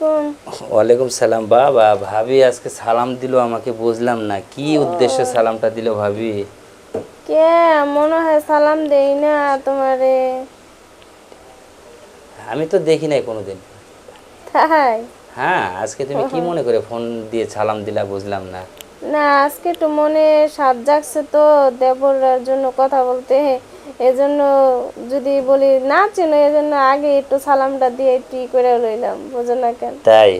আলাইকুম। ওয়ালাইকুম সালাম। বাবা ভাবি আজকে সালাম দিল আমাকে বুঝলাম না। কি উদ্দেশ্যে সালামটা দিল ভাবি? কে? মনে হয় সালাম দেই না তোমারে। আমি তো দেখি নাই কোনোদিন। তাই? হ্যাঁ আজকে তুমি কি মনে করে ফোন দিয়ে সালাম দিলা বুঝলাম না। না আজকে তো মনে সাত জাগছে তো দেবরার জন্য কথা বলতে। এজন্য যদি বলি না চেনো এজন্য আগে একটু সালামটা দিয়ে একটু করে লইলাম বুঝো না কেন? তাই?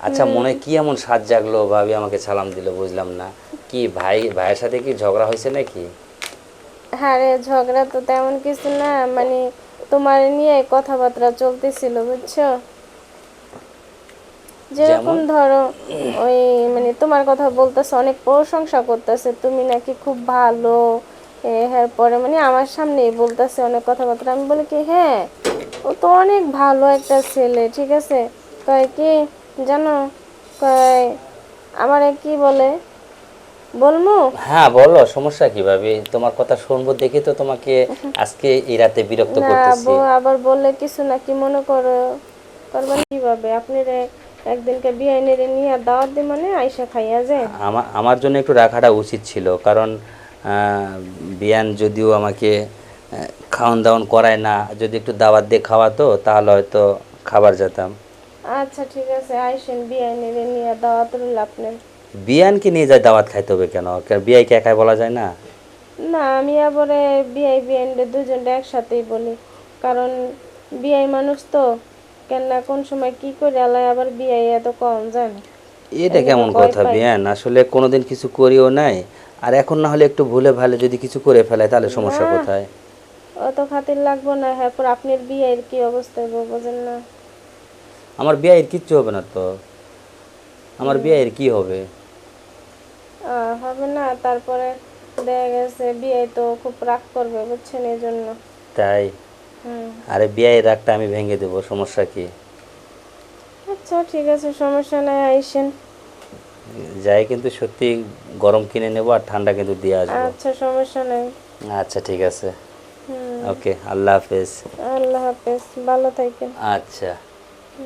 আচ্ছা মনে কি এমন সাজ জাগলো ভাবি আমাকে সালাম দিল বুঝলাম না। কি ভাই ভাইয়ের সাথে কি ঝগড়া হয়েছে নাকি? হ্যাঁ রে ঝগড়া তো তেমন কিছু না মানে তোমার নিয়ে কথাবার্তা চলতেছিল বুঝছ? যেরকম ধরো ওই মানে তোমার কথা বলতেছে অনেক প্রশংসা করতেছে তুমি নাকি খুব ভালো হ্যাঁ পরে মানে আমার সামনেই বলতেছে অনেক কথাবার্তা। আমি বলি কি হ্যাঁ ও তো অনেক ভালো একটা ছেলে ঠিক আছে? কয় কি জানো? কয় আমারে কি বলে? বলমু? হ্যাঁ বলো সমস্যা কি ভাবি? তোমার কথা শুনব দেখে তো তোমাকে আজকে এই রাতে বিরক্ত না করতেছি। বউ আবার বললে কিছু নাকি মনে করো? করবেন কীভাবে? আপনি রে একদিনকে বিয়ে নিয়ে দাওয়াত দি মানে আইসা খাইয়া যায়। আমার জন্য একটু রাখাটা উচিত ছিল কারণ বিয়ান যদিও আমাকে খাওয়ান দাওয়ান করায় না যদি একটু দাওয়াত দিয়ে খাওয়াতো তাহলে হয়তো খাবার যেতাম আচ্ছা ঠিক আছে আইসেন বিয়ে নেড়ে নিয়ে দাওয়াত রইল আপনার। বিয়ানকে নিয়ে যায় দাওয়াত খাইতে হবে কেন? বিয়াইকে একাই বলা যায় না? না আমি আবারে বিয়ে বিয়ে দুজনটা একসাথেই বলি। কারণ বিয়ে মানুষ তো কেন না কোন সময় কি করে আলাই আবার বিয়ে এত কম জানে? এটা কেমন কথা বিয়ান? আসলে কোনোদিন কিছু করিও নাই আর এখন না হলে একটু ভুলে ভালে যদি কিছু করে ফেলে তাহলে সমস্যা কোথায়? অত খাতির লাগবো না হ্যাঁ পর আপনার বিয়ের কি অবস্থা বোঝেন না। আমার বিয়ের কিচ্ছু হবে না তো? আমার বিয়ের কি হবে? হবে না তারপরে দেখা গেছে বিয়ে তো খুব রাগ করবে বুঝছেন এই জন্য। তাই? আরে বিয়ের রাগটা আমি ভেঙে দেবো সমস্যা কি? আচ্ছা ঠিক আছে সমস্যা নাই আইসেন। যাই কিন্তু সত্যি গরম কিনে নেব আর ঠান্ডা কিন্তু দিয়ে আসব। আচ্ছা সমস্যা নেই। আচ্ছা ঠিক আছে। ওকে আল্লাহ হাফেজ। আল্লাহ হাফেজ ভালো থাকেন। আচ্ছা।